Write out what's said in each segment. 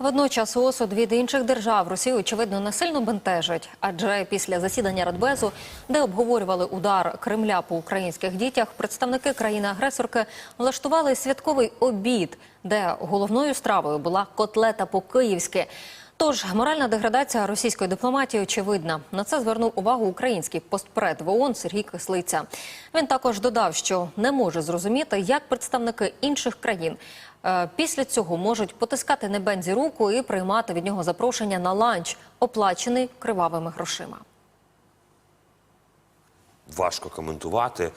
Водночас осуд від інших держав Росію очевидно не сильно бентежить, адже після засідання Радбезу, де обговорювали удар Кремля по українських дітях, представники країни-агресорки влаштували святковий обід, де головною стравою була котлета по-київськи. Тож моральна деградація російської дипломатії очевидна. На це звернув увагу український постпред в Сергій Кислиця. Він також додав, що не може зрозуміти, як представники інших країн після цього можуть потискати Небензі руку і приймати від нього запрошення на ланч, оплачений кривавими грошима. важко коментувати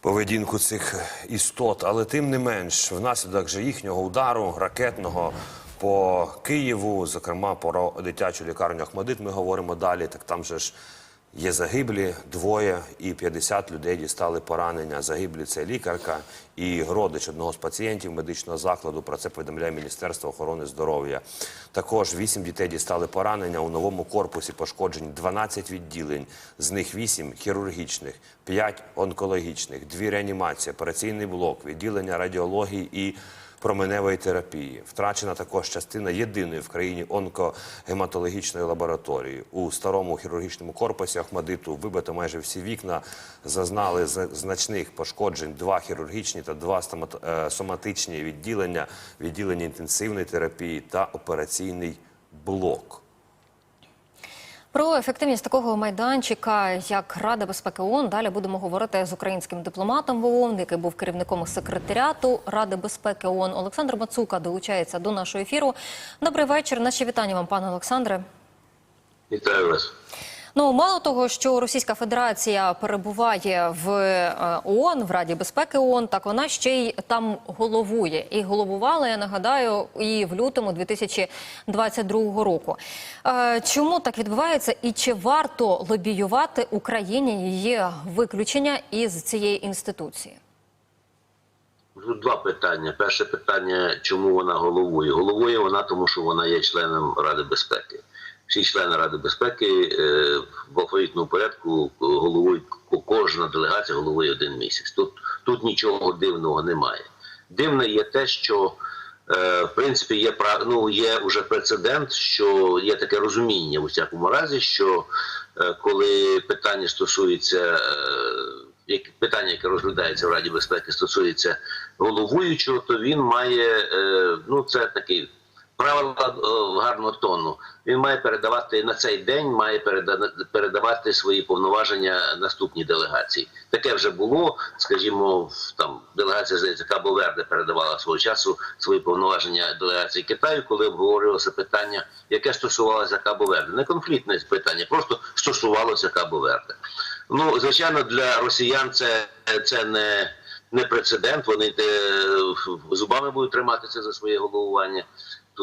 поведінку цих істот, але тим не менш, внаслідок же їхнього удару ракетного по Києву, зокрема про дитячу лікарню Ахмадит, ми говоримо далі. Так там же ж є загиблі двоє, і 50 людей дістали поранення. Загиблі це лікарка і родич одного з пацієнтів медичного закладу. Про це повідомляє Міністерство охорони здоров'я. Також 8 дітей дістали поранення у новому корпусі. Пошкоджені 12 відділень, з них 8 хірургічних, 5 онкологічних, 2 реанімації, операційний блок, відділення радіології і променевої терапії. Втрачена також частина єдиної в країні онкогематологічної лабораторії. У старому хірургічному корпусі Ахмадиту вибито майже всі вікна, зазнали значних пошкоджень два хірургічні та два е, соматичні відділення, відділення інтенсивної терапії та операційний блок. Про ефективність такого майданчика, як Рада безпеки ООН, далі будемо говорити з українським дипломатом в ООН, який був керівником секретаріату Ради безпеки ООН. Олександр Мацука долучається до нашого ефіру. Добрий вечір. Наші вітання вам, пане Олександре. Вітаю вас. Ну мало того, що Російська Федерація перебуває в е, ООН, в Раді безпеки ООН, так вона ще й там головує. І головувала, я нагадаю, і в лютому 2022 року. Е, Чому так відбувається, і чи варто лобіювати Україні її виключення із цієї інституції? Два питання. Перше питання, чому вона головує? Головує вона, тому що вона є членом Ради безпеки. Всі члени Ради безпеки е, в алфавітному порядку головують, кожна делегація головує один місяць. Тут, тут нічого дивного немає. Дивне є те, що е, в принципі є ну, є вже прецедент, що є таке розуміння в усякому разі, що е, коли питання стосується питання, яке розглядається в Раді безпеки, стосується головуючого, то він має ну це такий правила е, гарного тону. Він має передавати на цей день, має передавати свої повноваження наступній делегації. Таке вже було. Скажімо, там делегація здається Кабо Верде передавала свого часу свої повноваження делегації Китаю, коли обговорювалося питання, яке стосувалося Кабо Верде. Не конфліктне питання, просто стосувалося Кабо Верде. Ну, звичайно, для росіян це, це не, не прецедент. Вони е, зубами будуть триматися за своє головування.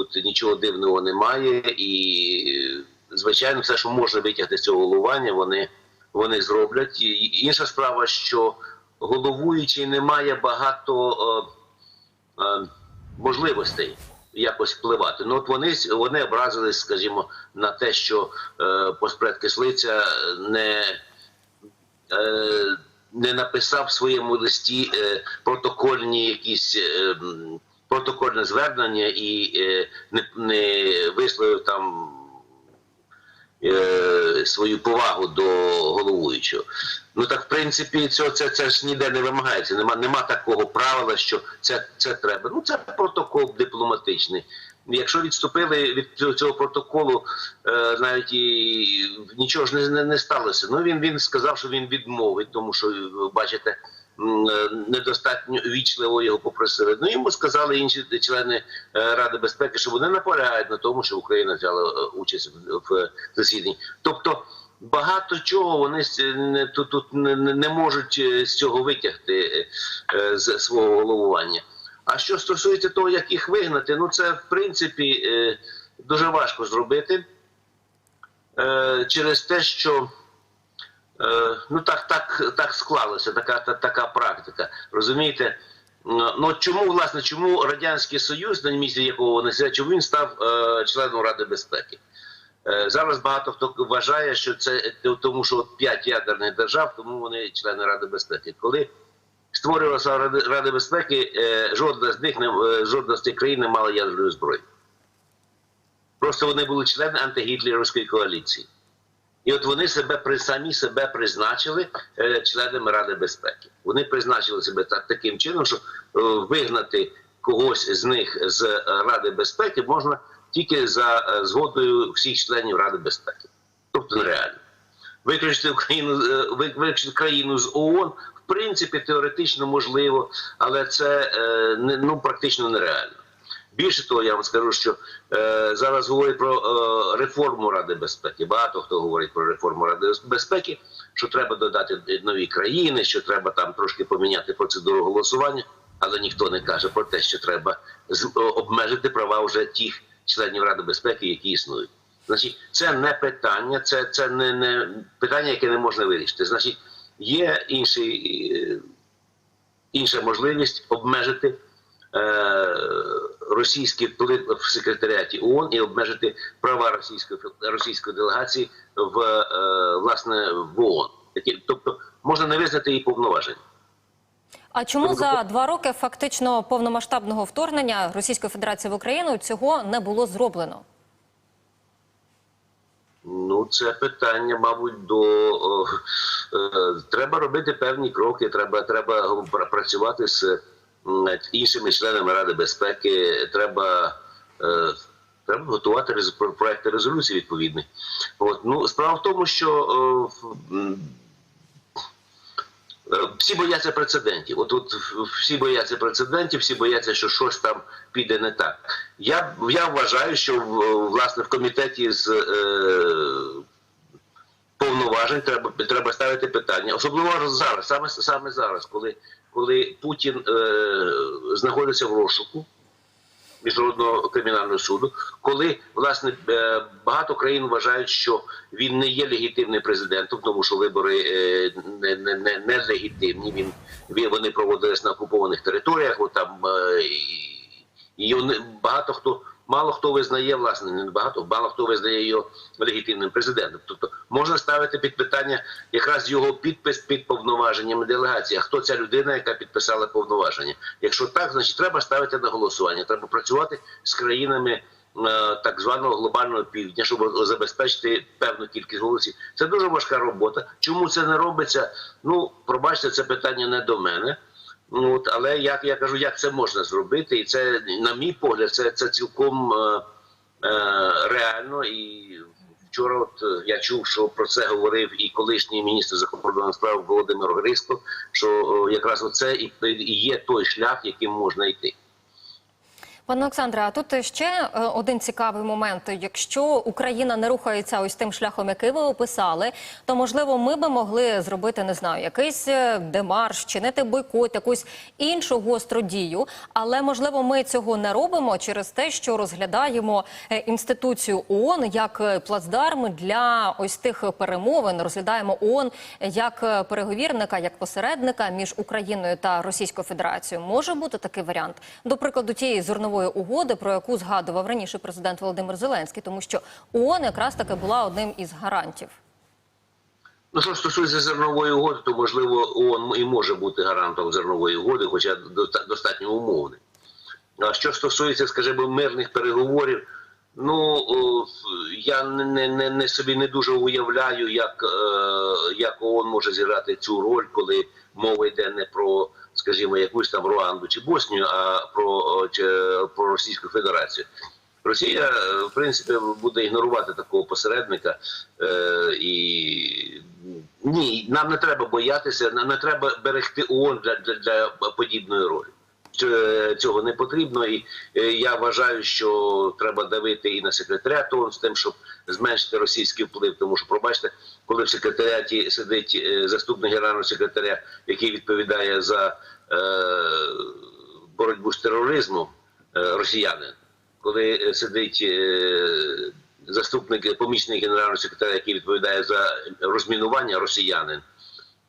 Тут нічого дивного немає, і звичайно, все, що можна витягти з цього головування, вони, вони зроблять. І інша справа, що головуючий не має багато е, е, можливостей якось впливати. Ну от вони вони образились, скажімо, на те, що е, постпред кислиця не. Е, не написав в своєму листі е, протокольні якісь е, протокольне звернення і е, не, не висловив там е, свою повагу до головуючого. Ну так в принципі, це, це, це ж ніде не вимагається. Нема, нема такого правила, що це, це треба. Ну це протокол дипломатичний. Якщо відступили від цього- цього протоколу, е, навіть і нічого ж не, не, не сталося. Ну він, він сказав, що він відмовить, тому що бачите. Е, Недостатньо вічливо його попросили. Ну йому сказали інші члени е, Ради безпеки, що вони наполягають на тому, що Україна взяла е, участь в, засіданні. Тобто багато чого вони тут, тут не, можуть з цього витягти з свого головування. А що стосується того, як їх вигнати, ну це в принципі дуже важко зробити через те, що ну так, так, так склалося, така, та, така практика. Розумієте? Ну ну, чому власне чому радянський союз, на місці якого вони сидять, чому він став е, членом Ради безпеки? Е, Зараз багато хто вважає, що це тому, що от п'ять ядерних держав, тому вони члени Ради безпеки. Коли створювалася Рада безпеки, е, жодна з них не е, жодна з цих країн не мала ядерної зброї. Просто вони були члени антигітлерівської коаліції. І от вони себе при самі себе призначили е, членами Ради безпеки. Вони призначили себе так, таким чином, що е, вигнати когось з них з е, Ради безпеки можна тільки за згодою всіх членів Ради безпеки. Тобто нереально. Виключити Україну, виключити країну з ООН, в принципі, теоретично можливо, але це ну, практично нереально. Більше того, я вам скажу, що е, зараз говорять про е, реформу Ради безпеки. Багато хто говорить про реформу Ради безпеки, що треба додати нові країни, що треба там трошки поміняти процедуру голосування, але ніхто не каже про те, що треба обмежити права вже тих членів Ради безпеки, які існують. Значить, це не питання, це, це не, не питання, яке не можна вирішити. Значить, є інший, е, інша можливість обмежити російський вплив в секретаріаті ООН і обмежити права російської російської делегації в е, власне в ООН. Тобто можна не визнати її повноважень. А чому за два роки фактично повномасштабного вторгнення Російської Федерації в Україну цього не було зроблено? Ну, це питання, мабуть, до о, е, треба робити певні кроки. Треба, треба працювати з іншими членами Ради безпеки. Треба, е, треба готувати проекти резолюції відповідні. От ну справа в тому, що е, Е, всі бояться прецедентів. От, от всі бояться прецедентів, всі бояться, що щось там піде не так. Я, я вважаю, що власне в комітеті з е, повноважень треба, треба ставити питання, особливо зараз, саме, саме зараз, коли, коли Путін е, знаходиться в розшуку. Міжнародного кримінального суду, коли власне е, багато країн вважають, що він не є легітимним президентом, тому що вибори е, не, не, не, легітимні. Він, він вони проводились на окупованих територіях. От там е, і, і багато хто мало хто визнає власне, не багато, мало хто визнає його легітимним президентом. Тобто можна ставити під питання якраз його підпис під повноваженнями делегації. А хто ця людина, яка підписала повноваження? Якщо так, значить треба ставити на голосування. Треба працювати з країнами. е, Так званого глобального півдня, щоб забезпечити певну кількість голосів, це дуже важка робота. Чому це не робиться? Ну пробачте, це питання не до мене. Ну, от, але як я кажу, як це можна зробити, і це, на мій погляд, це, це цілком е, е, реально. І вчора от е, я чув, що про це говорив і колишній міністр закордонних справ Володимир Гриско, що е, якраз оце і, і є той шлях, яким можна йти. Пане Олександре, а тут ще е, один цікавий момент. Якщо Україна не рухається ось тим шляхом, який ви описали, то можливо ми би могли зробити не знаю, якийсь е, демарш, чинити бойкот, якусь іншу гостру дію. Але можливо, ми цього не робимо через те, що розглядаємо е, інституцію ООН як плацдарм для ось тих перемовин. Розглядаємо ООН як переговірника, як посередника між Україною та Російською Федерацією. Може бути такий варіант, до прикладу, тієї зернової угоди, про яку згадував раніше президент Володимир Зеленський, тому що ООН якраз таки була одним із гарантів. Ну, що стосується зернової угоди, то можливо ООН і може бути гарантом зернової угоди, хоча достатньо умовний. А що стосується, скажімо, мирних переговорів, ну я не, не, не, собі не дуже уявляю, як, е, як ООН може зіграти цю роль, коли мова йде не про, скажімо, якусь там Руанду чи Боснію, а про, чи, про Російську Федерацію. Росія, е, в принципі, буде ігнорувати такого посередника. Е, і ні, нам не треба боятися, нам не треба берегти ООН для, для, для подібної ролі. Ч- Цього не потрібно, і е, я вважаю, що треба давити і на секретаріат ООН з тим, щоб зменшити російський вплив. Тому що, пробачте, коли в секретаріаті сидить е, заступник генерального секретаря, який відповідає за е, боротьбу з тероризмом, е, росіянин, коли е, сидить е, заступник помічник генерального секретаря, який відповідає за розмінування росіянин.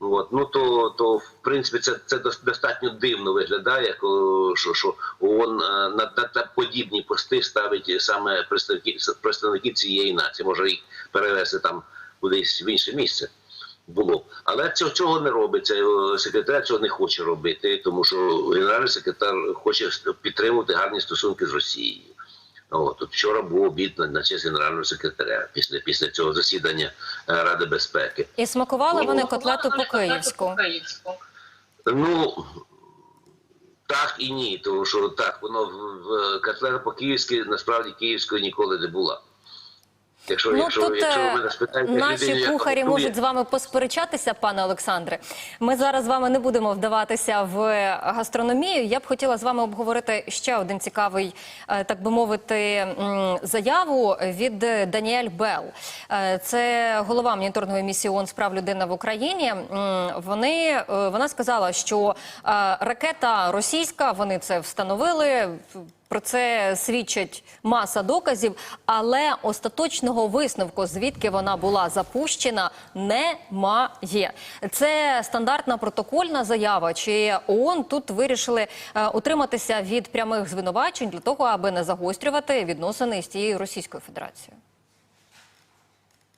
От, ну то, то в принципі це, це достатньо дивно виглядає, коли- що, що ООН е, на, на, на подібні пости ставить саме представників, представників цієї нації, може їх перевести там кудись в інше місце було. Але цього, цього не робиться. Е, Секретар цього не хоче робити, тому що генеральний секретар хоче підтримувати гарні стосунки з Росією. От, вчора був обід на, на честь генерального секретаря після, після цього засідання е, Ради безпеки. І смакували вони котлету по київську. Ну так і ні, тому що так, воно в, в котлета по київськи насправді київської ніколи не була. Якщо, Ну якщо, тут якщо ви е, мене спитаєте, наші людину, яка кухарі можуть з вами посперечатися, пане Олександре. Ми зараз з вами не будемо вдаватися в гастрономію. Я б хотіла з вами обговорити ще один цікавий, е, так би мовити, заяву від Даніель Белл. Е, Це голова моніторної місії ООН з прав людини в Україні. Вони вона сказала, що ракета російська, вони це встановили. Про це свідчить маса доказів, але остаточного висновку, звідки вона була запущена, немає. Це стандартна протокольна заява. Чи ООН тут вирішили е, утриматися від прямих звинувачень для того, аби не загострювати відносини з тією Російською Федерацією?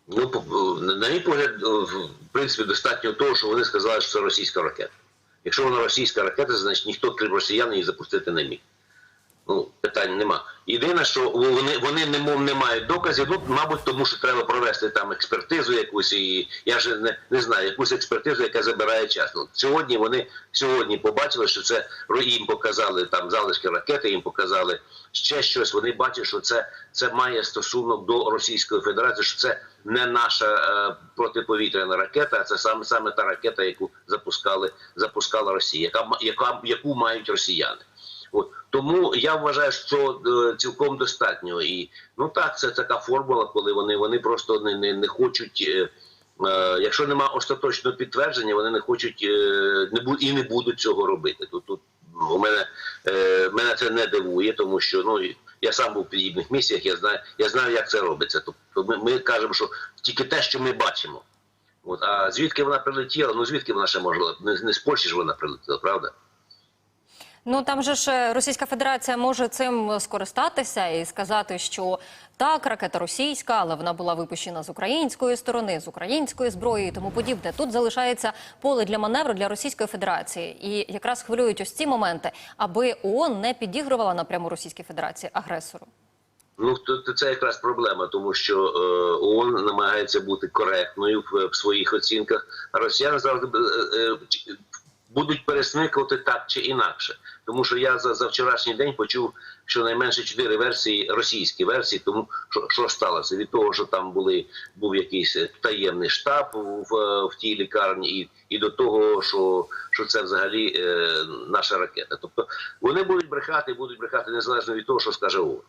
Ну, на мій погляд, в принципі, достатньо того, що вони сказали, що це російська ракета. Якщо вона російська ракета, значить ніхто, крім росіян, її запустити не міг. Ну, питань нема. Єдине, що вони, вони не, мов, не мають доказів, ну, мабуть, тому що треба провести там експертизу якусь, і я ж не, не знаю, якусь експертизу, яка забирає час. Ну, сьогодні вони сьогодні побачили, що це їм показали там залишки ракети, їм показали ще щось. Вони бачать, що це, це має стосунок до Російської Федерації, що це не наша е, протиповітряна ракета, а це саме саме та ракета, яку запускали, запускала Росія, яка, яка яку мають росіяни. От тому я вважаю, що е, цілком достатньо. І ну так, це така формула, коли вони, вони просто не, не, не хочуть. Е, е, якщо нема остаточного підтвердження, вони не хочуть е, не бу, і не будуть цього робити. Тут тут у мене мене це не дивує, тому що ну я сам був в подібних місіях. Я знаю, я знаю, як це робиться. Тобто ми, ми кажемо, що тільки те, що ми бачимо. От а звідки вона прилетіла? Ну звідки вона ще можла? Не, не з Польщі ж вона прилетіла, правда? Ну там же ж е, Російська Федерація може цим скористатися і сказати, що так, ракета російська, але вона була випущена з української сторони, з української зброї і тому подібне. Тут залишається поле для маневру для Російської Федерації, і якраз хвилюють ось ці моменти, аби ООН не підігрувала напряму Російській Федерації агресору. Ну то, це якраз проблема, тому що е, ООН намагається бути коректною в, своїх оцінках, росіяни завжди е, будуть пересмикувати так чи інакше. Тому що я за, за вчорашній день почув щонайменше чотири версії, російські версії, тому що, що сталося від того, що там були був якийсь е, таємний штаб в, в, тій лікарні, і, і до того, що, що це взагалі е, наша ракета. Тобто вони будуть брехати, будуть брехати незалежно від того, що скаже ООН.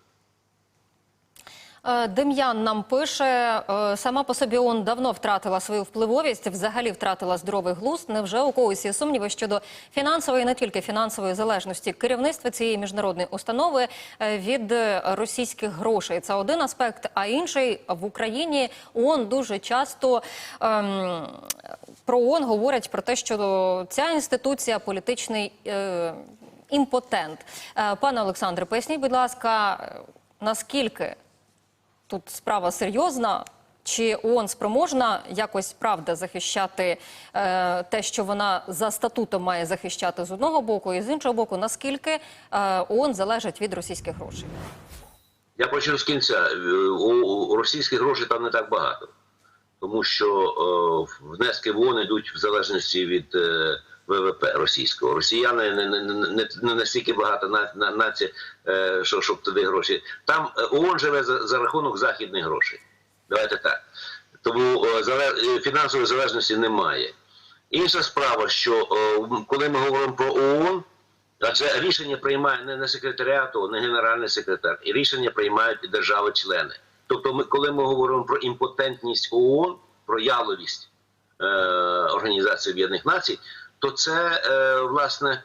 Е, Дем'ян нам пише, е, сама по собі ООН давно втратила свою впливовість, взагалі втратила здоровий глузд. Невже у когось є сумніви щодо фінансової, не тільки фінансової залежності керівництва цієї міжнародної установи е, від російських грошей? Це один аспект. А інший в Україні ООН дуже часто ем, про ООН говорять про те, що ця інституція політичний е, імпотент. Пане Олександре, поясніть, будь ласка, наскільки тут справа серйозна. Чи ООН спроможна якось правда захищати е, те, що вона за статутом має захищати з одного боку, і з іншого боку, наскільки е, ООН залежить від російських грошей? Я почну з кінця. Е, У, російських грошей там не так багато, тому що е, внески в ООН йдуть в залежності від е, ВВП російського. Росіяни не, не, не, не, настільки багато на, на, нація, е, що, щоб туди гроші. Там е, ООН живе за, за рахунок західних грошей. Давайте так. Тому е, зале- е, фінансової залежності немає. Інша справа, що е, коли ми говоримо про ООН, Адже рішення приймає не, не секретаріат, ООН, не генеральний секретар, і рішення приймають держави-члени. Тобто, ми, коли ми говоримо про імпотентність ООН, про яловість е, Організації Об'єднаних Націй, то це е, власне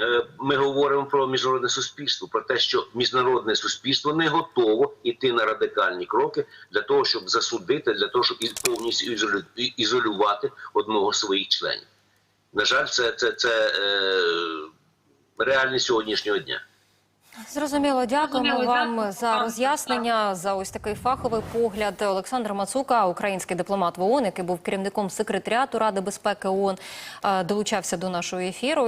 е, ми говоримо про міжнародне суспільство, про те, що міжнародне суспільство не готово йти на радикальні кроки для того, щоб засудити, для того, щоб повністю ізолювати одного з своїх членів. На жаль, це, це, це е, реальність сьогоднішнього дня. Зрозуміло, дякуємо вам за роз'яснення, за ось такий фаховий погляд. Олександр Мацука, український дипломат в ООН, який був керівником секретаріату Ради безпеки ООН, е, долучався до нашого ефіру.